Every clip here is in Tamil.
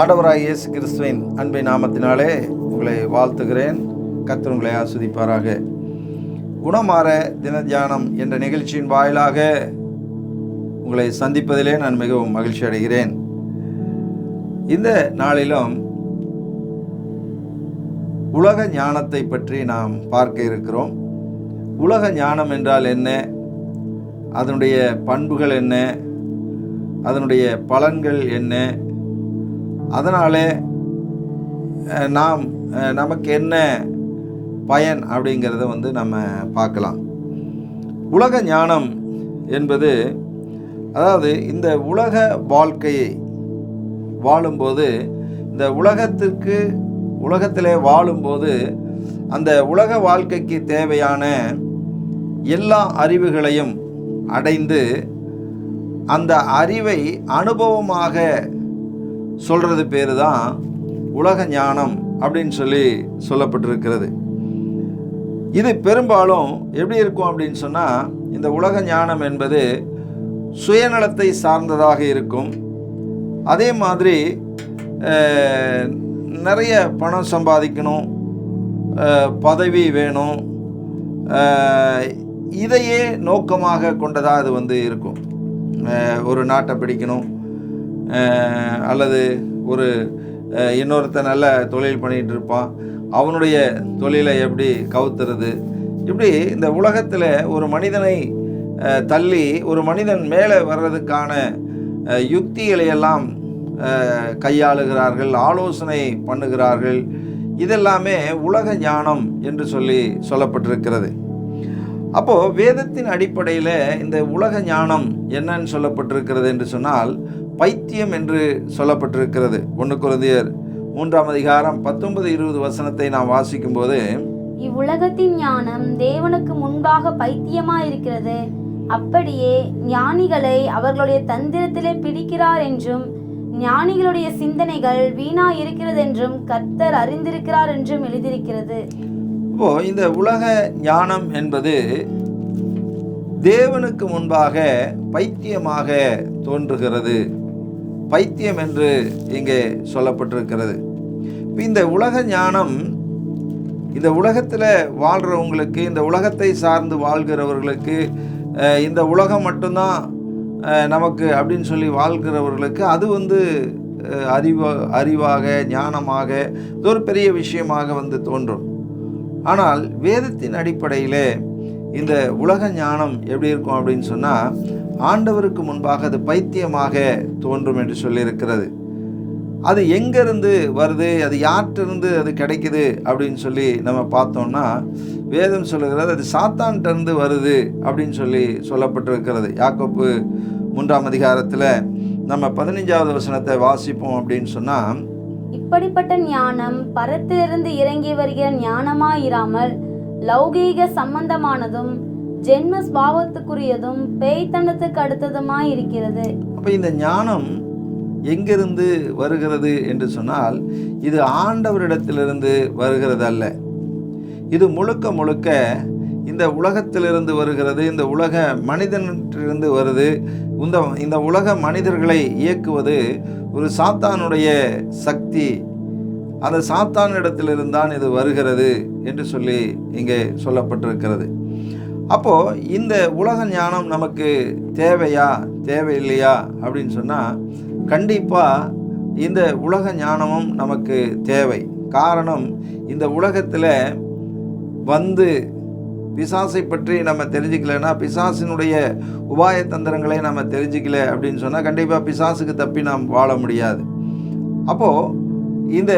ஆண்டவராய் இயேசு கிறிஸ்துவின் அன்பை நாமத்தினாலே உங்களை வாழ்த்துகிறேன். கர்த்தர் உங்களை ஆஸ்வதிப்பாராக குணமாற தின தியானம் என்ற நிகழ்ச்சியின் வாயிலாக உங்களை சந்திப்பதிலே நான் மிகவும் மகிழ்ச்சி அடைகிறேன். இந்த நாளிலும் உலக ஞானத்தை பற்றி நாம் பார்க்க இருக்கிறோம். உலக ஞானம் என்றால் என்ன? அதனுடைய பண்புகள் என்ன? அதனுடைய பலன்கள் என்ன? அதனாலே நாம் நமக்கு என்ன பயன் அப்படிங்கிறத வந்து நம்ம பார்க்கலாம். உலக ஞானம் என்பது அதாவது இந்த உலக வாழ்க்கையை வாழும்போது இந்த உலகத்திற்கு உலகத்திலே வாழும்போது அந்த உலக வாழ்க்கைக்கு தேவையான எல்லா அறிவுகளையும் அடைந்து அந்த அறிவை அனுபவமாக சொல்கிறது பேர் தான் உலக ஞானம் அப்படின்னு சொல்லி சொல்லப்பட்டிருக்கிறது. இது பெரும்பாலும் எப்படி இருக்கும் அப்படின்னு சொன்னால் இந்த உலக ஞானம் என்பது சுயநலத்தை சார்ந்ததாக இருக்கும். அதே மாதிரி நிறைய பணம் சம்பாதிக்கணும் பதவி வேணும் இதையே நோக்கமாக கொண்டதாக அது வந்து இருக்கும். ஒரு நாட்டை பிடிக்கணும் அல்லது ஒரு இன்னொருத்த இன்னொருத்தன் நல்ல தொழில் பண்ணிகிட்டு இருப்பான். அவனுடைய தொழிலை எப்படி கவுத்துறது? இப்படி இந்த உலகத்தில் ஒரு மனிதனை தள்ளி ஒரு மனிதன் மேலே வர்றதுக்கான யுக்திகளை எல்லாம் கையாளுகிறார்கள் ஆலோசனை பண்ணுகிறார்கள். இதெல்லாமே உலக ஞானம் என்று சொல்லி சொல்லப்பட்டிருக்கிறது. அப்போது வேதத்தின் அடிப்படையில் இந்த உலக ஞானம் என்னன்னு சொல்லப்பட்டிருக்கிறது என்று சொன்னால் பைத்தியம் என்று சொல்லப்பட்டிருக்கிறது. ஒன்று குருந்தியர் மூன்றாம் அதிகாரம் பத்தொன்பது இருபது வசனத்தை நாம் வாசிக்கும்போது இவ்வுலகத்தின் ஞானம் தேவனுக்கு முன்பாக பைத்தியமாயிருக்கிறது. அப்படியே ஞானிகளை அவர்களுடைய தந்திரத்திலே பிடிக்கிறார் என்றும் ஞானிகளுடைய சிந்தனைகள் வீணா இருக்கிறது என்றும் கர்த்தர் அறிந்திருக்கிறார் என்றும் எழுதியிருக்கிறது. இப்போ இந்த உலக ஞானம் என்பது தேவனுக்கு முன்பாக பைத்தியமாக தோன்றுகிறது. பைத்தியம் என்று இங்கே சொல்லப்பட்டிருக்கிறது. இந்த உலக ஞானம் இந்த உலகத்தில் வாழ்கிறவங்களுக்கு இந்த உலகத்தை சார்ந்து வாழ்கிறவர்களுக்கு இந்த உலகம் மட்டும்தான் நமக்கு அப்படின்னு சொல்லி வாழ்கிறவர்களுக்கு அது வந்து அறிவா அறிவாக ஞானமாக இது ஒரு பெரிய விஷயமாக வந்து தோன்றும். ஆனால் வேதத்தின் அடிப்படையிலே இந்த உலக ஞானம் எப்படி இருக்கும் அப்படின்னு சொன்னால் ஆண்டவருக்கு முன்பாக அது பைத்தியமாக தோன்றும் என்று சொல்லியிருக்கிறது. அது எங்கேருந்து வருது அது யார்கிட்டருந்து அது கிடைக்குது அப்படின்னு சொல்லி நம்ம பார்த்தோம்னா வேதம் சொல்லுகிறது அது சாத்தான்கிட்டருந்து வருது அப்படின்னு சொல்லி சொல்லப்பட்டிருக்கிறது. யாக்கோப்பு மூன்றாம் அதிகாரத்தில் நம்ம பதினஞ்சாவது வசனத்தை வாசிப்போம் அப்படின்னு சொன்னால் இப்படிப்பட்ட ஞானம் பரத்திலிருந்து இறங்கி வருகிற ஞானமாயிராமல் லௌகீக சம்பந்தமானதும் ஜென்ம ஸ்பாவத்துக்குரியதும் பேய்த்தனத்துக்கு அடுத்ததுமாய் இருக்கிறது. அப்போ இந்த ஞானம் எங்கிருந்து வருகிறது என்று சொன்னால் இது ஆண்டவரிடத்திலிருந்து வருகிறது அல்ல இது முழுக்க முழுக்க இந்த உலகத்திலிருந்து வருகிறது இந்த உலக மனிதனிலிருந்து வருது. இந்த இந்த உலக மனிதர்களை இயக்குவது ஒரு சாத்தானுடைய சக்தி அந்த சாத்தான் தான் இது வருகிறது என்று சொல்லி இங்கே சொல்லப்பட்டிருக்கிறது. அப்போது இந்த உலக ஞானம் நமக்கு தேவையா தேவையில்லையா அப்படின்னு சொன்னால் கண்டிப்பாக இந்த உலக ஞானமும் நமக்கு தேவை. காரணம் இந்த உலகத்தில் வந்து பிசாசை பற்றி நம்ம தெரிஞ்சுக்கலைன்னா பிசாசினுடைய உபாய தந்திரங்களை நம்ம தெரிஞ்சுக்கல அப்படின்னு சொன்னால் கண்டிப்பாக பிசாசுக்கு தப்பி நாம் வாழ முடியாது. அப்போது இந்த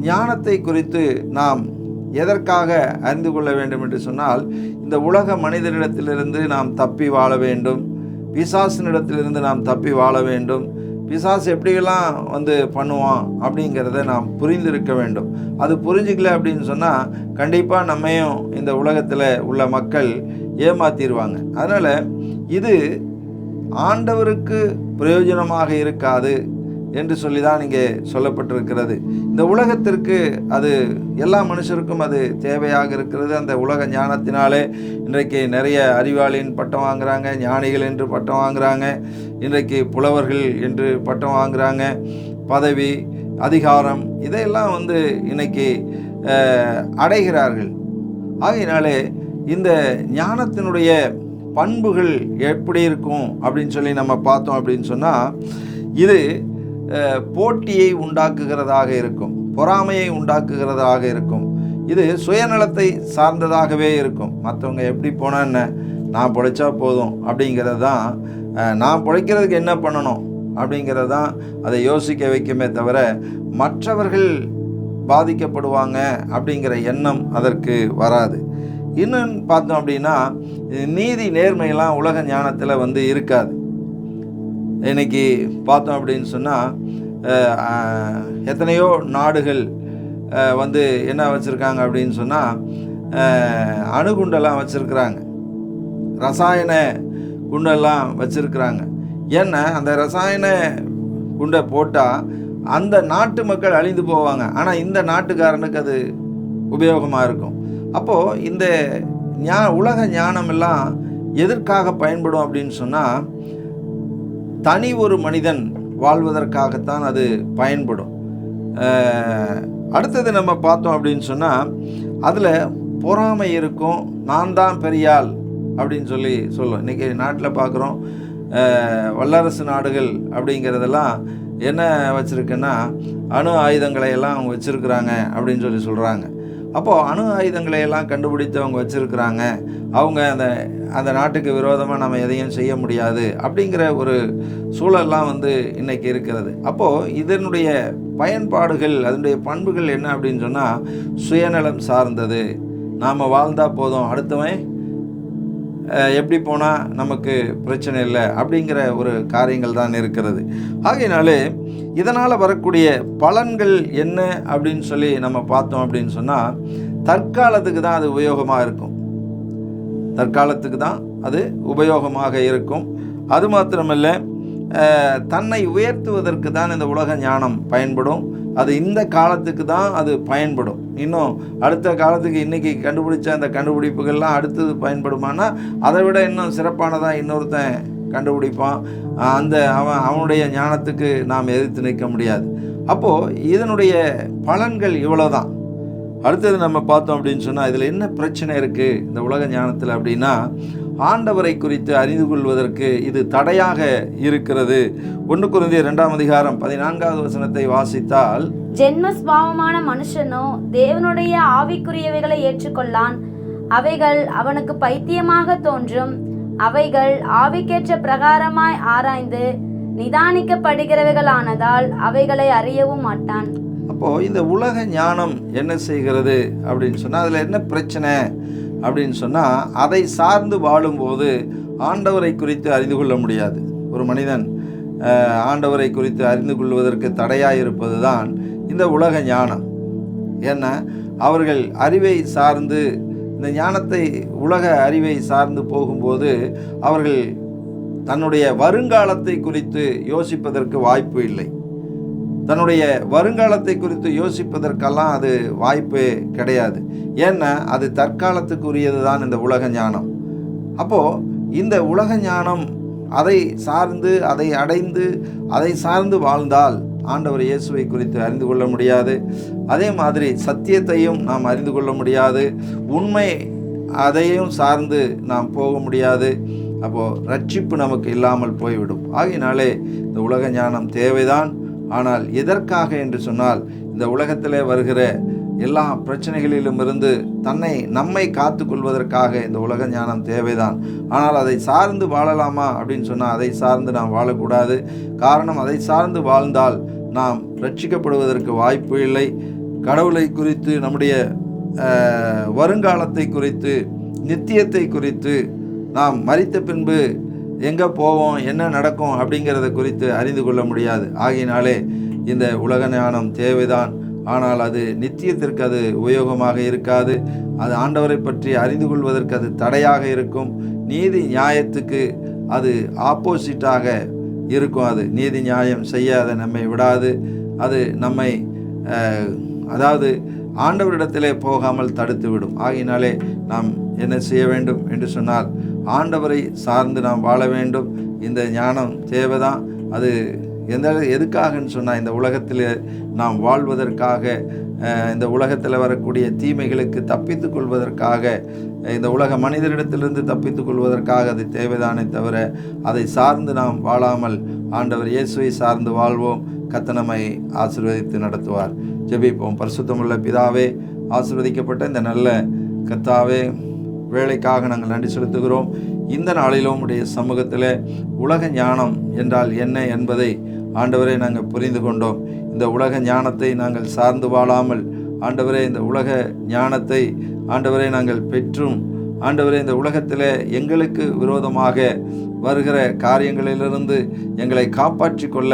ஞானத்தை குறித்து நாம் எதற்காக அறிந்து கொள்ள வேண்டும் என்று சொன்னால் இந்த உலக மனிதரிடத்திலிருந்து நாம் தப்பி வாழ வேண்டும். பிசாசினிடத்திலிருந்து நாம் தப்பி வாழ வேண்டும். பிசாசு எப்படியெல்லாம் வந்து பண்ணுவான் அப்படிங்கிறத நாம் புரிந்திருக்க வேண்டும். அது புரிஞ்சிக்கல அப்படின்னு சொன்னால் கண்டிப்பாக நம்மையும் இந்த உலகத்தில் உள்ள மக்கள் ஏமாத்திடுவாங்க அதனால் இது ஆண்டவருக்கு பிரயோஜனமாக இருக்காது. என்று சொல்லி தான் இங்கே சொல்லப்பட்டிருக்கிறது. இந்த உலகத்திற்கு அது எல்லா மனுஷருக்கும் அது தேவையாக இருக்கிறது. அந்த உலக ஞானத்தினாலே இன்றைக்கு நிறைய அறிவாளியின் பட்டம் வாங்குறாங்க ஞானிகள் என்று பட்டம் வாங்குறாங்க இன்றைக்கு புலவர்கள் என்று பட்டம் வாங்குறாங்க பதவி அதிகாரம் இதையெல்லாம் வந்து இன்னைக்கு அடைகிறார்கள். ஆகையினாலே இந்த ஞானத்தினுடைய பண்புகள் எப்படி இருக்கும் அப்படின்னு சொல்லி நம்ம பார்த்தோம் அப்படின்னு சொன்னால் இது போட்டியை உண்டாக்குகிறதாக இருக்கும். பொறாமையை உண்டாக்குகிறதாக இருக்கும். இது சுயநலத்தை சார்ந்ததாகவே இருக்கும். மற்றவங்க எப்படி போனால் என்ன? நான் பிழைச்சா போதும் அப்படிங்கிறது தான் நான் பிழைக்கிறதுக்கு என்ன பண்ணணும் அப்படிங்கிறது தான் அதை யோசிக்க வைக்குமே தவிர மற்றவர்கள் பாதிக்கப்படுவாங்க அப்படிங்கிற எண்ணம் அதற்கு வராது. இன்னும் பார்த்தோம் அப்படின்னா நீதி நேர்மையெல்லாம் உலக ஞானத்தில் வந்து இருக்காது. இன்னைக்கு பார்த்தோம் அப்படின்னு சொன்னால் எத்தனையோ நாடுகள் வந்து என்ன வச்சுருக்காங்க அப்படின்னு சொன்னால் அணுகுண்டெல்லாம் வச்சுருக்குறாங்க. ரசாயன குண்டெல்லாம் வச்சுருக்குறாங்க. ஏன்னா அந்த ரசாயன குண்டை போட்டால் அந்த நாட்டு மக்கள் அழிந்து போவாங்க. ஆனால் இந்த நாட்டுக்காரனுக்கு அது உபயோகமாக இருக்கும். அப்போது இந்த ஞா உலக ஞானமெல்லாம் எதற்காக பயன்படும் அப்படின்னு சொன்னால் தனி ஒரு மனிதன் வாழ்வதற்காகத்தான் அது பயன்படும். அடுத்தது நம்ம பார்த்தோம் அப்படின்னு சொன்னால் அதில் பொறாமை இருக்கும் நான் தான் பெரியாள் அப்படின்னு சொல்லி சொல்லும். இன்றைக்கி நாட்டில் பார்க்குறோம் வல்லரசு நாடுகள் அப்படிங்கிறதெல்லாம் என்ன வச்சுருக்குன்னா அணு ஆயுதங்களை எல்லாம் அவங்க வச்சுருக்குறாங்க அப்படின்னு சொல்லி சொல்கிறாங்க அப்போது அணு ஆயுதங்களை எல்லாம் கண்டுபிடித்து அவங்க வச்சுருக்குறாங்க. அவங்க அந்த அந்த நாட்டுக்கு விரோதமாக நம்ம எதையும் செய்ய முடியாது அப்படிங்கிற ஒரு சூழல்லாம் வந்து இன்றைக்கி இருக்கிறது. அப்போது இதனுடைய பயன்பாடுகள் அதனுடைய பண்புகள் என்ன அப்படின்னு சொன்னால் சுயநலம் சார்ந்தது. நாம் வாழ்ந்தால் போதும். அடுத்தவன் எப்படி போனால் நமக்கு பிரச்சனை இல்லை அப்படிங்கிற ஒரு காரியங்கள் தான் இருக்கிறது. ஆகையினாலே இதனால் வரக்கூடிய பலன்கள் என்ன அப்படின்னு சொல்லி நம்ம பார்த்தோம் அப்படின்னு சொன்னால் தற்காலத்துக்கு தான் அது உபயோகமாக இருக்கும். தற்காலத்துக்கு தான் அது உபயோகமாக இருக்கும். அது மாத்திரமல்ல தன்னை உயர்த்துவதற்கு தான் இந்த உலக ஞானம் பயன்படும். அது இந்த காலத்துக்கு தான் அது பயன்படும். இன்னும் அடுத்த காலத்துக்கு இன்றைக்கி கண்டுபிடிச்ச அந்த கண்டுபிடிப்புகள்லாம் அடுத்தது பயன்படுமானா அதை விட இன்னும் சிறப்பானதாக இன்னொருத்தன் கண்டுபிடிப்பான். அந்த அவன் அவனுடைய ஞானத்துக்கு நாம் எதிர்த்து நிற்க முடியாது. அப்போது இதனுடைய பலன்கள் இவ்வளோதான் அடுத்தது நம்ம பார்த்தோம் அப்படின்னு சொன்னால் இதில் என்ன பிரச்சனை இருக்குது இந்த உலக ஞானத்தில் அப்படின்னா ஆண்டவரை குறித்து அறிந்து கொள்வதற்கு இது தடையாக இருக்கிறது. ஒன்று குருந்திய ரெண்டாம் அதிகாரம் பதினான்காவது வசனத்தை வாசித்தால் ஜென்ம மனுஷனோ தேவனுடைய ஆவிக்குரியவைகளை ஏற்றுக்கொள்ளான். அவைகள் அவனுக்கு பைத்தியமாக தோன்றும். அவைகள் ஆவிக்கேற்ற பிரகாரமாய் ஆராய்ந்து நிதானிக்கப்படுகிறவைகளானதால் அவைகளை அறியவும் மாட்டான். அப்போது இந்த உலக ஞானம் என்ன செய்கிறது அப்படின்னு சொன்னால் அதில் என்ன பிரச்சனை அப்படின்னு சொன்னால் அதை சார்ந்து வாழும்போது ஆண்டவரை குறித்து அறிந்து கொள்ள முடியாது. ஒரு மனிதன் ஆண்டவரை குறித்து அறிந்து கொள்வதற்கு தடையாக இருப்பது தான் இந்த உலக ஞானம். ஏன்னா அவர்கள் அறிவை சார்ந்து இந்த ஞானத்தை உலக அறிவை சார்ந்து போகும்போது அவர்கள் தன்னுடைய வருங்காலத்தை குறித்து யோசிப்பதற்கு வாய்ப்பு இல்லை. தன்னுடைய வருங்காலத்தை குறித்து யோசிப்பதற்கெல்லாம் அது வாய்ப்பே கிடையாது. ஏன்னா அது தற்காலத்துக்குரியது தான் இந்த உலக ஞானம். அப்போது இந்த உலக ஞானம் அதை சார்ந்து அதை அடைந்து அதை சார்ந்து வாழ்ந்தால் ஆண்டவர் இயேசுவை குறித்து அறிந்து கொள்ள முடியாது. அதே மாதிரி சத்தியத்தையும் நாம் அறிந்து கொள்ள முடியாது. உண்மை அதையும் சார்ந்து நாம் போக முடியாது. அப்போது ரட்சிப்பு நமக்கு இல்லாமல் போய்விடும். ஆகையினாலே இந்த உலக ஞானம் தேவைதான். ஆனால் எதற்காக என்று சொன்னால் இந்த உலகத்திலே வருகிற எல்லா பிரச்சனைகளிலும் இருந்து தன்னை நம்மை காத்து கொள்வதற்காக இந்த உலக ஞானம் தேவைதான். ஆனால் அதை சார்ந்து வாழலாமா அப்படின்னு சொன்னால் அதை சார்ந்து நாம் வாழக்கூடாது. காரணம் அதை சார்ந்து வாழ்ந்தால் நாம் ரட்சிக்கப்படுவதற்கு வாய்ப்பு இல்லை. கடவுளை குறித்து நம்முடைய வருங்காலத்தை குறித்து நித்தியத்தை குறித்து நாம் மறித்த பின்பு எங்கே போவோம் என்ன நடக்கும் அப்படிங்கிறத குறித்து அறிந்து கொள்ள முடியாது. ஆகினாலே இந்த உலக ஞானம் தேவைதான். ஆனால் அது நித்தியத்திற்கு அது உபயோகமாக இருக்காது. அது ஆண்டவரை பற்றி அறிந்து கொள்வதற்கு அது தடையாக இருக்கும். நீதி நியாயத்துக்கு அது ஆப்போசிட்டாக இருக்கும். அது நீதி நியாயம் செய்ய அதை நம்மை விடாது. அது நம்மை அதாவது ஆண்டவரிடத்திலே போகாமல் தடுத்து விடும் ஆகினாலே நாம் என்ன செய்ய வேண்டும் என்று சொன்னால் ஆண்டவரை சார்ந்து நாம் வாழ வேண்டும். இந்த ஞானம் தேவைதான். அது எந்த எதுக்காகன்னு சொன்னால் இந்த உலகத்தில் நாம் வாழ்வதற்காக இந்த உலகத்தில் வரக்கூடிய தீமைகளுக்கு தப்பித்து கொள்வதற்காக இந்த உலக மனிதரிடத்திலிருந்து தப்பித்து கொள்வதற்காக அது தேவைதானே தவிர அதை சார்ந்து நாம் வாழாமல் ஆண்டவர் இயேசுவை சார்ந்து வாழ்வோம். கத்தனமை ஆசிர்வதித்து நடத்துவார். ஜெபிப்போம். பரிசுத்தமுள்ள பிதாவே ஆசிர்வதிக்கப்பட்ட இந்த நல்ல கத்தாவே வேலைக்காக நாங்கள் நன்றி செலுத்துகிறோம். இந்த நாளிலும் உடைய சமூகத்தில் உலக ஞானம் என்றால் என்ன என்பதை ஆண்டவரை நாங்கள் புரிந்து கொண்டோம். இந்த உலக ஞானத்தை நாங்கள் சார்ந்து வாழாமல் ஆண்டவரே இந்த உலக ஞானத்தை ஆண்டவரை நாங்கள் பெற்றும் ஆண்டவரே இந்த உலகத்தில் எங்களுக்கு விரோதமாக வருகிற காரியங்களிலிருந்து எங்களை காப்பாற்றி கொள்ள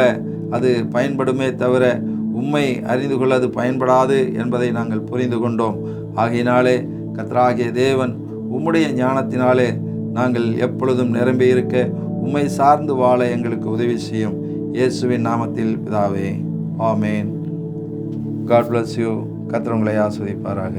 அது பயன்படுமே தவிர உம்மை அறிந்து கொள்ள அது பயன்படாது என்பதை நாங்கள் புரிந்து கொண்டோம். ஆகையினாலே கத்ராகிய தேவன் உம்முடைய ஞானத்தினாலே நாங்கள் எப்பொழுதும் நிரம்பி இருக்க உம்மை சார்ந்து வாழ எங்களுக்கு உதவி செய்யும். இயேசுவின் நாமத்தில் பிதாவே ஆமேன். காட் பிளஸ் யூ கத்திரவங்களை ஆஸ்வதிப்பாராக